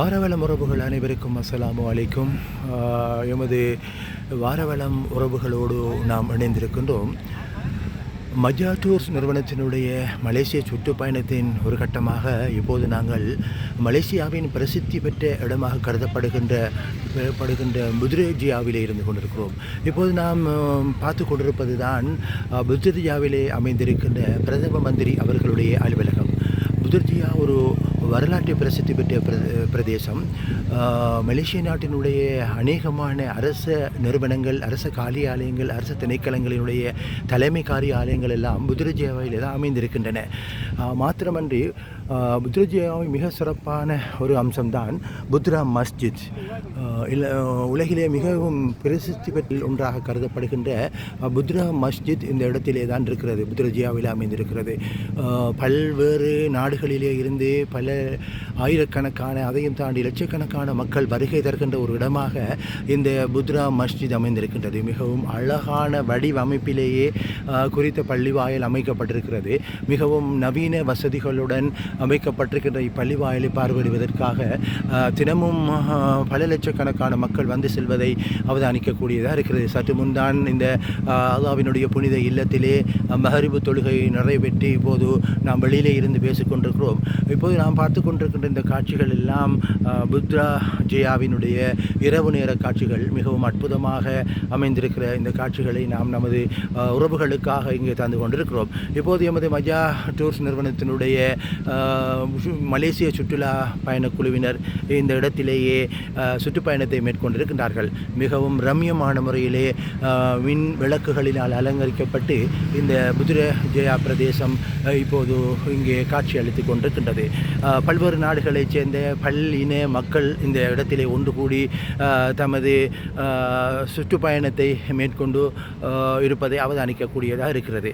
வாரவளம் உறவுகள் அனைவருக்கும் அஸ்ஸலாமு அலைக்கும். எமது வாரவளம் உறவுகளோடு நாம் இணைந்திருக்கின்றோம். மஜா டூர்ஸ் நிறுவனத்தினுடைய மலேசிய சுற்றுப்பயணத்தின் ஒரு கட்டமாக இப்போது நாங்கள் மலேசியாவின் பிரசித்தி பெற்ற இடமாக கருதப்படுகின்ற படுகின்ற புத்ரேஜியாவிலே இருந்து கொண்டிருக்கிறோம். இப்போது நாம் பார்த்து கொண்டிருப்பது தான் புத்ரேஜியாவிலே அமைந்திருக்கின்ற பிரதம மந்திரி அவர்களுடைய அலுவலகம். வரலாற்று பிரசித்தி பெற்ற பிரதேசம். மலேசிய நாட்டினுடைய அநேகமான அரச நிறுவனங்கள் அரச காரியாலயங்கள் அரச திணைக்களங்களினுடைய தலைமை காரியாலயங்கள் எல்லாம் புதுர்ஜியாவில் தான் அமைந்திருக்கின்றன. மாத்திரமன்றி ஆஹ், மிக சிறப்பான ஒரு அம்சம்தான் புத்ரா மஸ்ஜித். இல்லை உலகிலே மிகவும் பிரசித்தி பெற்ற ஒன்றாக கருதப்படுகின்ற புத்ரா மஸ்ஜித் இந்த இடத்திலே தான் இருக்கிறது புத்ரஜியாவில் அமைந்திருக்கிறது. பல்வேறு நாடுகளிலே இருந்து பல ஆயிரக்கணக்கான அதையும் தாண்டி லட்சக்கணக்கான மக்கள் வருகை தருகின்ற ஒரு இடமாக இந்த புத்ரா மஸ்ஜித் அமைந்திருக்கின்றது. மிகவும் அழகான வடிவமைப்பிலேயே குறித்த பள்ளிவாயல் அமைக்கப்பட்டிருக்கிறது. மிகவும் நவீன வசதிகளுடன் அமைக்கப்பட்டிருக்கின்ற இப்பள்ளிவாயலை பார்வையிடுவதற்காக தினமும் பல லட்சக்கணக்கான மக்கள் வந்து செல்வதை அவதானிக்கக்கூடியதாக இருக்கிறது. சற்று முன்தான் இந்த அல்லாவினுடைய புனித இல்லத்திலே அஹ், மகரிபு தொழுகை நிறைவேற்றி இப்போது நாம் வெளியிலே இருந்து பேசிக்கொண்டிருக்கிறோம். இப்போது நாம் பார்த்து கொண்டிருக்கின்ற இந்த காட்சிகள் எல்லாம் புத்ரா ஜெயாவினுடைய இரவு நேர காட்சிகள் மிகவும் அற்புதமாக அமைந்திருக்கிற இந்த காட்சிகளை நாம் நமது உறவுகளுக்காக இங்கே தந்து கொண்டிருக்கிறோம். இப்போது எமது மஜா டூர்ஸ் நிறுவனத்தினுடைய மலேசிய சுற்றுலா பயணக் குழுவினர் இந்த இடத்திலேயே சுற்றுப்பயணத்தை மேற்கொண்டிருக்கின்றார்கள். மிகவும் ரம்யமான முறையிலே மின் விளக்குகளினால் அலங்கரிக்கப்பட்டு இந்த புதுர ஜெயா பிரதேசம் இப்போது இங்கே காட்சி அளித்து கொண்டிருக்கின்றது. பல்வேறு நாடுகளைச் சேர்ந்த பல் இன மக்கள் இந்த இடத்திலே ஒன்று கூடி தமது சுற்றுப்பயணத்தை மேற்கொண்டு இருப்பதை அவதானிக்கக்கூடியதாக இருக்கிறது.